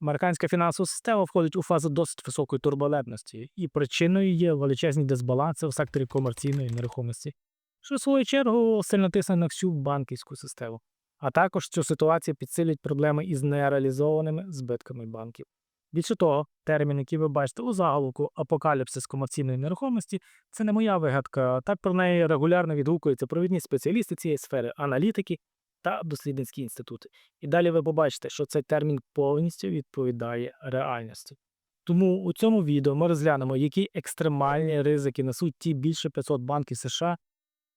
Американська фінансова система входить у фазу досить високої турбулентності, і причиною є величезні дисбаланси в секторі комерційної нерухомості, що в свою чергу сильно тисне на всю банківську систему. А також цю ситуацію підсилюють проблеми із нереалізованими збитками банків. Більше того, термін, який ви бачите у заголовку апокаліпсис комерційної нерухомості, це не моя вигадка. Так про неї регулярно відгукуються провідні спеціалісти цієї сфери, аналітики та дослідницькі інститути. І далі ви побачите, що цей термін повністю відповідає реальності. Тому у цьому відео ми розглянемо, які екстремальні ризики несуть ті більше 500 банків США,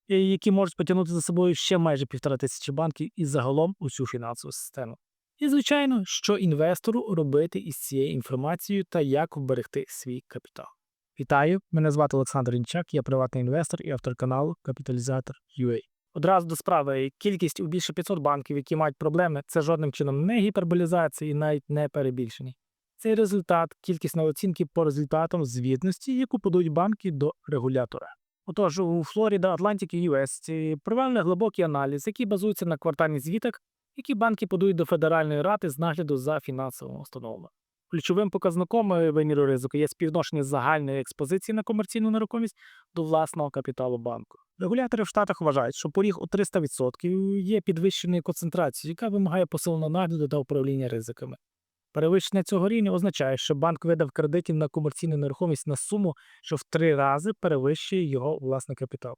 які можуть потягнути за собою ще майже півтора тисячі банків і загалом усю фінансову систему. І, звичайно, що інвестору робити із цією інформацією та як вберегти свій капітал. Вітаю! Мене звати Олександр Інчак, я приватний інвестор і автор каналу Капіталізатор UA. Одразу до справи, кількість у більше 500 банків, які мають проблеми, це жодним чином не гіперболізація і навіть не перебільшення. Це результат кількісної оцінки по результатам звітності, яку подають банки до регулятора. Отож, у Флорида Atlantic US провели глибокий аналіз, який базується на квартальних звітах, які банки подають до Федеральної ради з нагляду за фінансовими установами. Ключовим показником е, виміру ризику є співвідношення загальної експозиції на комерційну нерухомість до власного капіталу банку. Регулятори в Штатах вважають, що поріг у 300% є підвищеною концентрацією, яка вимагає посиленого нагляду та управління ризиками. Перевищення цього рівня означає, що банк видав кредитів на комерційну нерухомість на суму, що в три рази перевищує його власний капітал.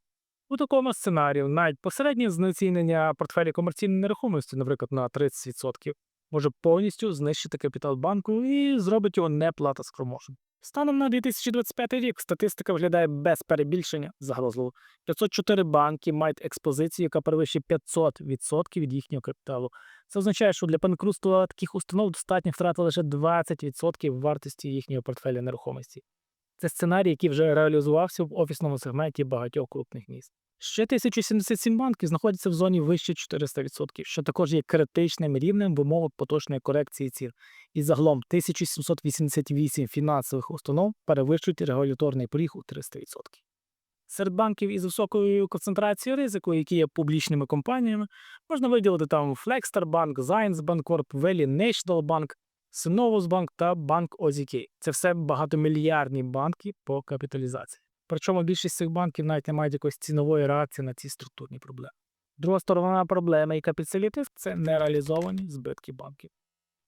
У такому сценарію навіть посереднє знецінення портфелі комерційної нерухомості, наприклад, на 30%, може повністю знищити капітал банку і зробить його неплатоспроможним. Станом на 2025 рік статистика виглядає без перебільшення загрозливо. 504 банки мають експозицію, яка перевищує 500% від їхнього капіталу. Це означає, що для банкрутства таких установ достатньо втратити лише 20% вартості їхнього портфеля нерухомості. Це сценарій, який вже реалізувався в офісному сегменті багатьох крупних міст. Ще 1077 банків знаходяться в зоні вище 400%, що також є критичним рівнем в умовах поточної корекції цін. І загалом 1788 фінансових установ перевищують регуляторний поріг у 300%. Серед банків із високою концентрацією ризику, які є публічними компаніями, можна виділити там Flexstar Bank, Zions Bancorp, Valley National Bank, Synovus Bank та Банк OZK. Це все багатомільярдні банки по капіталізації. Причому більшість цих банків навіть не мають якоїсь цінової реакції на ці структурні проблеми. Друга сторона проблеми і капіталітив це нереалізовані збитки банків.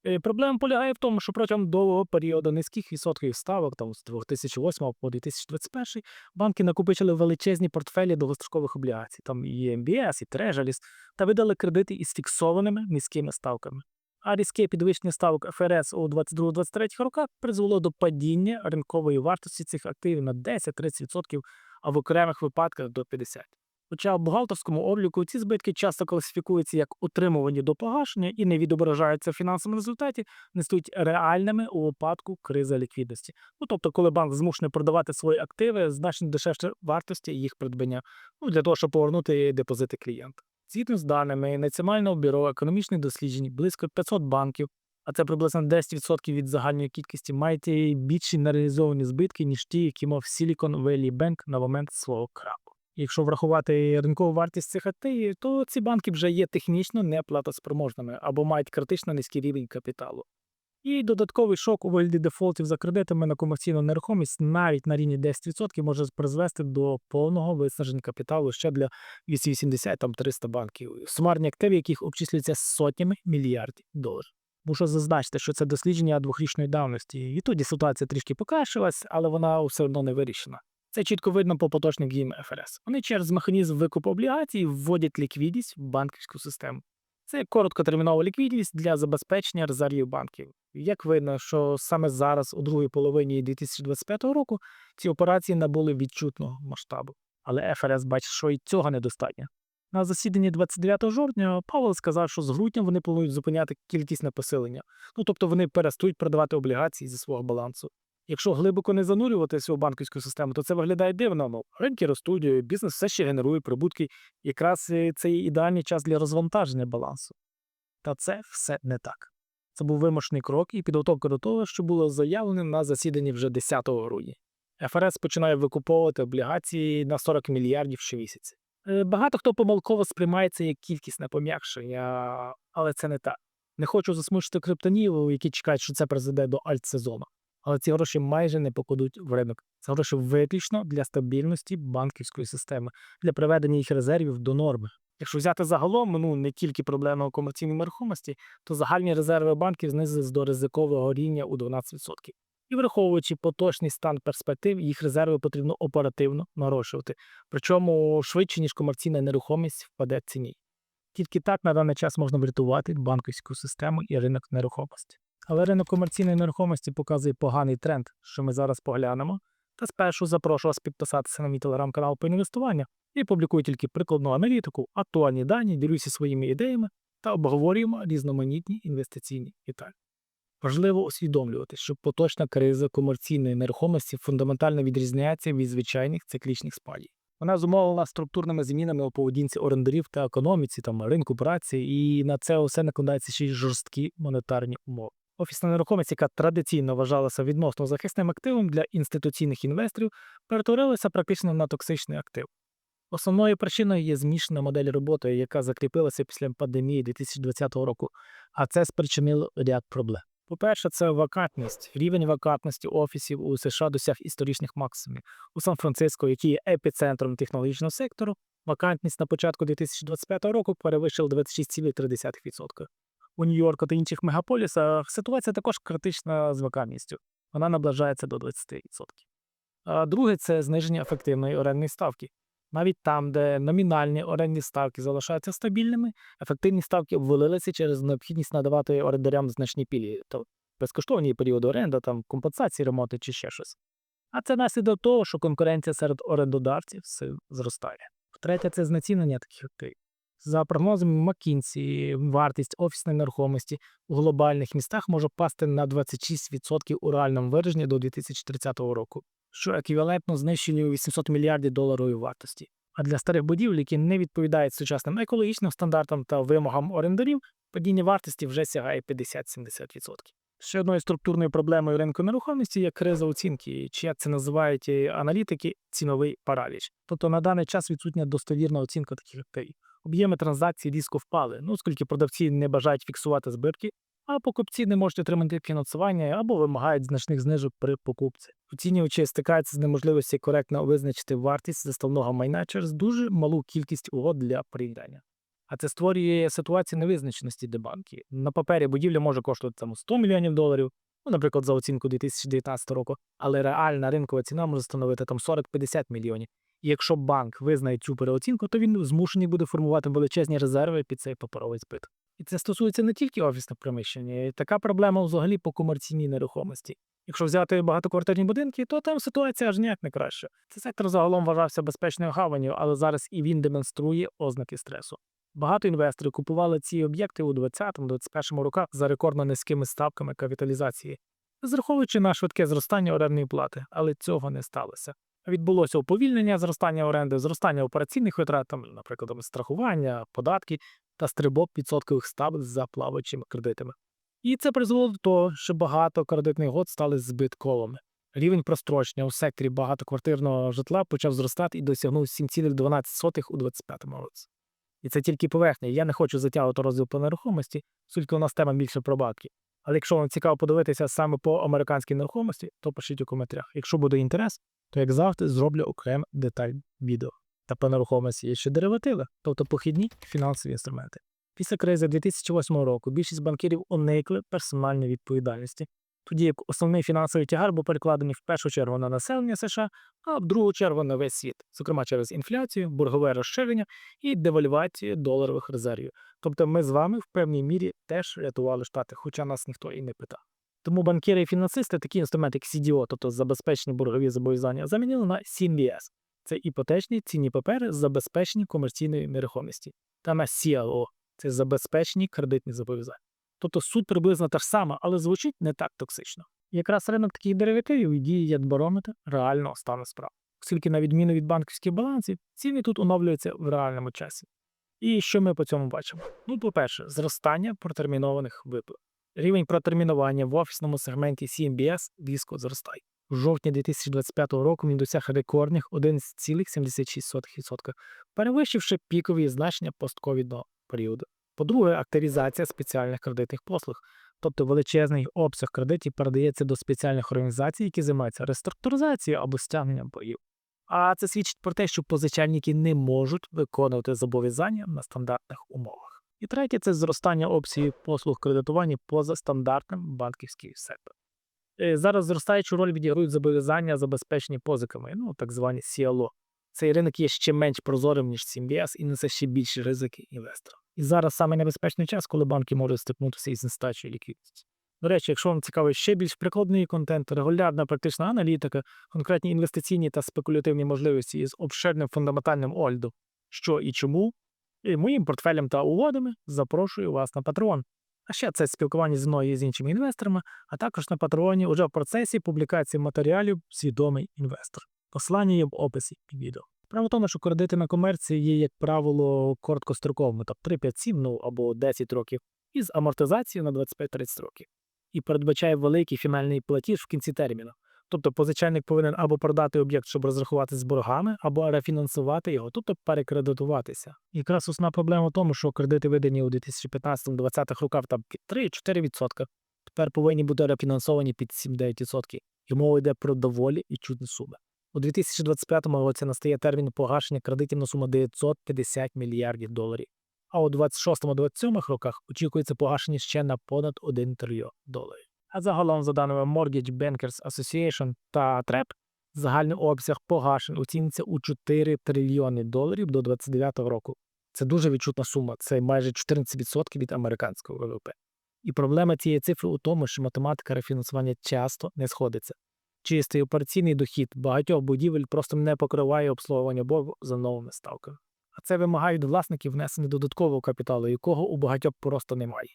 Е, Проблема полягає в тому, що протягом довгого періоду низьких відсотків ставок, там з 2008 по 2021, банки накопичили величезні портфелі довгострокових облігацій, там і MBS, і Treasuries, та видали кредити із фіксованими низькими ставками. А різке підвищення ставок ФРС у 22-23 роках призвело до падіння ринкової вартості цих активів на 10-30%, а в окремих випадках до 50%. Хоча в бухгалтерському обліку ці збитки часто класифікуються як утримувані до погашення і не відображаються в фінансовому результаті, не стають реальними у випадку кризи ліквідності. Ну тобто, коли банк змушений продавати свої активи значно дешевше вартості їх придбання, ну для того, щоб повернути депозити клієнта. Згідно з даними Національного бюро економічних досліджень, близько 500 банків, а це приблизно 10% від загальної кількості, мають більші нереалізовані збитки, ніж ті, які мав Silicon Valley Bank на момент свого краху. Якщо врахувати ринкову вартість цих активів, то ці банки вже є технічно неплатоспроможними або мають критично низький рівень капіталу. І додатковий шок у вигляді дефолтів за кредитами на комерційну нерухомість навіть на рівні 10% може призвести до повного виснаження капіталу ще для 280 там 300 банків, сумарні активи, яких обчислюються сотнями мільярдів доларів. Мушу зазначити, що це дослідження двохрічної давності, і тоді ситуація трішки покращилась, але вона все одно не вирішена. Це чітко видно по поточним діям ФРС. Вони через механізм викупу облігацій вводять ліквідність в банківську систему. Це короткотермінова ліквідність для забезпечення резервів банків. Як видно, що саме зараз, у другій половині 2025 року, ці операції набули відчутного масштабу. Але ФРС бачить, що і цього недостатньо. На засіданні 29 жовтня Павел сказав, що з грудня вони планують зупиняти кількісне посилення. Ну тобто вони перестають продавати облігації зі свого балансу. Якщо глибоко не занурюватися у банківську систему, то це виглядає дивно. Ну, ринки ростуть, бізнес все ще генерує прибутки. Якраз е, це є ідеальний час для розвантаження балансу. Та це все не так. Це був вимушений крок і підготовка до того, що було заявлено на засіданні вже 10 грудня. ФРС починає викуповувати облігації на 40 мільярдів щомісяця. Е, Багато хто помилково сприймає це як кількісне пом'якшення, але це не так. Не хочу засмучити криптонів, які чекають, що це призведе до альтсезону. Але ці гроші майже не покладуть в ринок. Це гроші виключно для стабільності банківської системи, для приведення їх резервів до норми. Якщо взяти загалом, ну не тільки проблема у комерційній нерухомості, то загальні резерви банків знизились до ризикового рівня у 12%. І враховуючи поточний стан перспектив, їх резерви потрібно оперативно нарощувати, причому швидше, ніж комерційна нерухомість впаде ціні. Тільки так на даний час можна врятувати банківську систему і ринок нерухомості. Але ринок комерційної нерухомості показує поганий тренд, що ми зараз поглянемо. Та спершу запрошую вас підписатися на мій телеграм-канал по інвестуванню і публікую тільки прикладну аналітику, актуальні дані, ділюся своїми ідеями та обговорюємо різноманітні інвестиційні деталі. Важливо усвідомлювати, що поточна криза комерційної нерухомості фундаментально відрізняється від звичайних циклічних спадів. Вона зумовлена структурними змінами у поведінці орендарів та економіці, там ринку праці, і на це усе накладаються ще й жорсткі монетарні умови. Офісна нерухомість, яка традиційно вважалася відносно захисним активом для інституційних інвесторів, перетворилася практично на токсичний актив. Основною причиною є змішана модель роботи, яка закріпилася після пандемії 2020 року, а це спричинило ряд проблем. По-перше, це вакантність. Рівень вакантності офісів у США досяг історичних максимумів. У Сан-Франциско, який є епіцентром технологічного сектору, вакантність на початку 2025 року перевищила 26,3%. У Нью-Йорку та інших мегаполісах ситуація також критична з вакантністю. Вона наближається до 20%. А друге це зниження ефективної орендної ставки. Навіть там, де номінальні орендні ставки залишаються стабільними, ефективні ставки обвалилися через необхідність надавати орендарям значні пільги, то безкоштовні періоди оренди, там компенсації, ремонти чи ще щось. А це наслідок того, що конкуренція серед орендодавців зростає. Втретє, це знецінення таких активів. За прогнозами McKinsey, вартість офісної нерухомості у глобальних містах може впасти на 26% у реальному вираженні до 2030 року, що еквівалентно знищенню 800 мільярдів доларової вартості. А для старих будівель, які не відповідають сучасним екологічним стандартам та вимогам орендарів, падіння вартості вже сягає 50-70%. Ще одною структурною проблемою ринку нерухомості є криза оцінки, чи як це називають аналітики, ціновий параліч. Тобто на даний час відсутня достовірна оцінка таких активів. Об'єми транзакцій різко впали, ну оскільки продавці не бажають фіксувати збитки, а покупці не можуть отримати фінансування або вимагають значних знижок при покупці. Оцінювачі стикаються з неможливості коректно визначити вартість заставного майна через дуже малу кількість угод для порівняння. А це створює ситуацію невизначеності для банків. На папері будівля може коштувати там 100 мільйонів доларів, ну, наприклад, за оцінку 2019 року, але реальна ринкова ціна може становити там 40-50 мільйонів. І якщо банк визнає цю переоцінку, то він змушений буде формувати величезні резерви під цей паперовий збит. І це стосується не тільки офісних приміщень, така проблема взагалі по комерційній нерухомості. Якщо взяти багатоквартирні будинки, то там ситуація аж ніяк не краща. Цей сектор загалом вважався безпечною гаванню, але зараз і він демонструє ознаки стресу. Багато інвесторів купували ці об'єкти у 2020-2021 роках за рекордно низькими ставками капіталізації, зраховуючи на швидке зростання орендної плати, але цього не сталося. Відбулося уповільнення зростання оренди, зростання операційних витрат, там, наприклад, страхування, податки та стрибок відсоткових ставок за плаваючими кредитами. І це призвело до того, що багато кредитних год стали збитковими. Рівень прострочення у секторі багатоквартирного житла почав зростати і досягнув 7,12 у 2025 році. І це тільки поверхня. Я не хочу затягувати розділ по нерухомості, оскільки у нас тема більше про банки. Але якщо вам цікаво подивитися саме по американській нерухомості, то пишіть у коментарях. Якщо буде інтерес, то як завжди зроблю окреме деталь відео. Та по нерухомості є ще деривативи, тобто похідні фінансові інструменти. Після кризи 2008 року більшість банкірів уникли персональної відповідальності, тоді як основний фінансовий тягар був перекладений в першу чергу на населення США, а в другу чергу на весь світ, зокрема через інфляцію, боргове розширення і девальвацію доларових резервів. Тобто ми з вами в певній мірі теж рятували штати, хоча нас ніхто і не питав. Тому банкіри і фінансисти такі інструменти, як CDO, тобто забезпечені боргові зобов'язання, замінили на CMBS. Це іпотечні цінні папери, забезпечені комерційної нерухомості, та на CLO – це забезпечені кредитні зобов'язання. Тобто суть приблизно та ж сама, але звучить не так токсично. Якраз ринок таких деривативів і діє як барометр реального стану справ, оскільки, на відміну від банківських балансів, ціни тут оновлюються в реальному часі. І що ми по цьому бачимо? Ну, по-перше, зростання протермінованих виплат. Рівень протермінування в офісному сегменті CMBS різко зростає. У жовтні 2025 року він досяг рекордних 11,76%, перевищивши пікові значення постковідного періоду. По-друге, активізація спеціальних кредитних послуг, тобто величезний обсяг кредитів передається до спеціальних організацій, які займаються реструктуризацією або стягненням боргів. А це свідчить про те, що позичальники не можуть виконувати зобов'язання на стандартних умовах. І третє це зростання обсягів послуг кредитування поза стандартним банківським сектором. Е, Зараз зростаючу роль відіграють зобов'язання, забезпечені позиками, ну так звані CLO. Цей ринок є ще менш прозорим, ніж CMBS і несе ще більші ризики інвесторам. І зараз саме небезпечний час, коли банки можуть стикнутися із нестачею ліквідності. До речі, якщо вам цікавий ще більш прикладний контент, регулярна практична аналітика, конкретні інвестиційні та спекулятивні можливості із обширним фундаментальним огляду, що і чому, і моїм портфелем та угодами запрошую вас на Patreon. А ще це спілкування зі мною і з іншими інвесторами, а також на Патреоні уже в процесі публікації матеріалів Свідомий інвестор. Посилання є в описі під відео. Право в тому, що кредити на комерції є, як правило, короткостроковими, тобто 3, 5, 7, ну або 10 років, із амортизацією на 25-30 років. І передбачає великий фінальний платіж в кінці терміну. Тобто позичальник повинен або продати об'єкт, щоб розрахуватися з боргами, або рефінансувати його, тобто перекредитуватися. Якраз основна проблема в тому, що кредити видані у 2015-2020 роках там 3-4%, тепер повинні бути рефінансовані під 7-9%. І мова йде про доволі відчутні суми. У 2025 році настає термін погашення кредитів на суму 950 мільярдів доларів. А у 26-27 роках очікується погашення ще на понад 1 трильйон доларів. А загалом, за даними Mortgage Bankers Association та TREP, загальний обсяг погашень оціниться у 4 трильйони доларів до 2029 року. Це дуже відчутна сума, це майже 14% від американського ВВП. І проблема цієї цифри у тому, що математика рефінансування часто не сходиться. Чистий операційний дохід багатьох будівель просто не покриває обслуговування боргу за новими ставками. А це вимагає від власників внесення додаткового капіталу, якого у багатьох просто немає.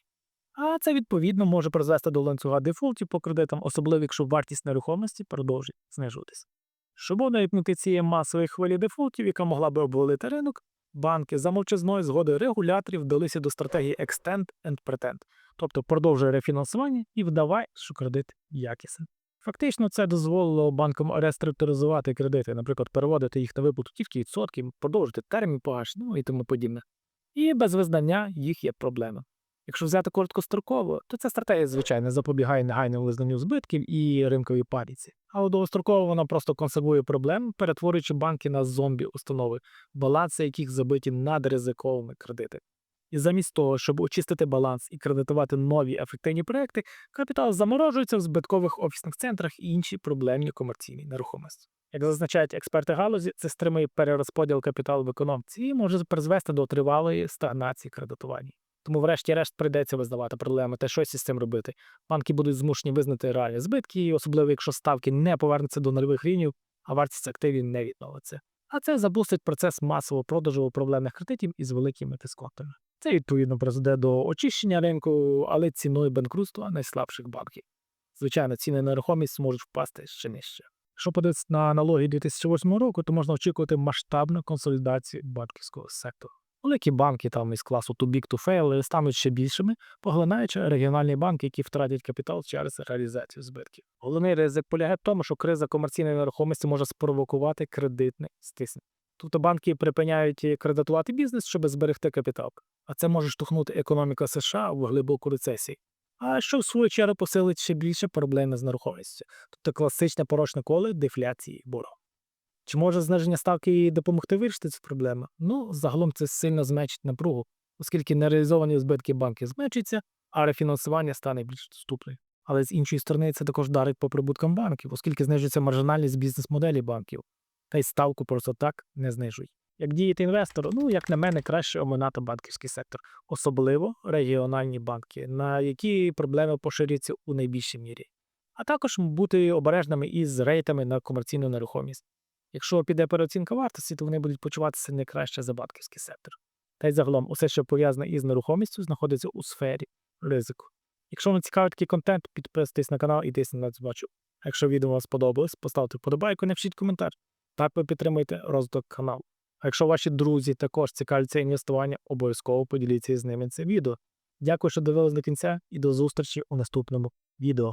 А це відповідно може призвести до ланцюга дефолтів по кредитам, особливо якщо вартість нерухомості продовжить знижуватися. Щоб уникнути цієї масової хвилі дефолтів, яка могла би обвалити ринок, банки за мовчазної згоди регуляторів вдалися до стратегії Extend and Pretend, тобто продовжує рефінансування і вдавай, що кредит якісний. Фактично, це дозволило банкам реструктуризувати кредити, наприклад, переводити їх на виплату тільки відсотків, продовжити термін погашення, ну і тому подібне. І без визнання їх є проблема. Якщо взяти короткостроково, то ця стратегія, звичайно, запобігає негайному визнанню збитків і ринковій паніці. А у довгостроково вона просто консервує проблеми, перетворюючи банки на зомбі-установи, баланси яких забиті надризиковими кредити. І замість того, щоб очистити баланс і кредитувати нові ефективні проекти, капітал заморожується в збиткових офісних центрах і інші проблемні комерційні нерухомості. Як зазначають експерти галузі, це стримує перерозподіл капіталу в економіці і може призвести до тривалої стагнації кредитування. Тому, врешті-решт, прийдеться визнавати проблеми та щось із цим робити. Банки будуть змушені визнати реальні збитки, особливо якщо ставки не повернуться до нульових рівнів, а вартість активів не відновиться. А це запустить процес масового продажу проблемних кредитів із великими дисконтами. Це відповідно призведе до очищення ринку, але ціною банкрутства найслабших банків. Звичайно, ціни на нерухомість можуть впасти ще нижче. Якщо подивитися на аналогії 2008 року, то можна очікувати масштабну консолідацію банківського сектору. Великі банки там із класу too big to fail стануть ще більшими, поглинаючи регіональні банки, які втратять капітал через реалізацію збитків. Головний ризик полягає в тому, що криза комерційної нерухомості може спровокувати кредитне стиснення. Тобто банки припиняють кредитувати бізнес, щоб зберегти капітал. А це може штовхнути економіку США в глибоку рецесію. А що в свою чергу посилить ще більше проблеми з нерухомістю, тобто класичне порочне коло дефляції боргу. Чи може зниження ставки допомогти вирішити цю проблему? Ну, загалом це сильно зменшить напругу, оскільки нереалізовані збитки банків зменшаться, а рефінансування стане більш доступним. Але з іншої сторони, це також дарить по прибуткам банків, оскільки знижується маржинальність бізнес-моделі банків, та й ставку просто так не знижують. Як діяти інвестору, ну, як на мене, краще оминати банківський сектор, особливо регіональні банки, на які проблеми поширюються у найбільшій мірі, а також бути обережними із рейтами на комерційну нерухомість. Якщо піде переоцінка вартості, то вони будуть почуватися не краще за банківський сектор. Та й загалом, усе, що пов'язане із нерухомістю, знаходиться у сфері ризику. Якщо вам цікавий такий контент, підписуйтесь на канал і тисніть на дзвіночку. А якщо відео вам сподобалось, поставте вподобайку, напишіть коментар. Так ви підтримуєте розвиток каналу. А якщо ваші друзі також цікавляться інвестування, обов'язково поділіться з ними це відео. Дякую, що дивились до кінця, і до зустрічі у наступному відео.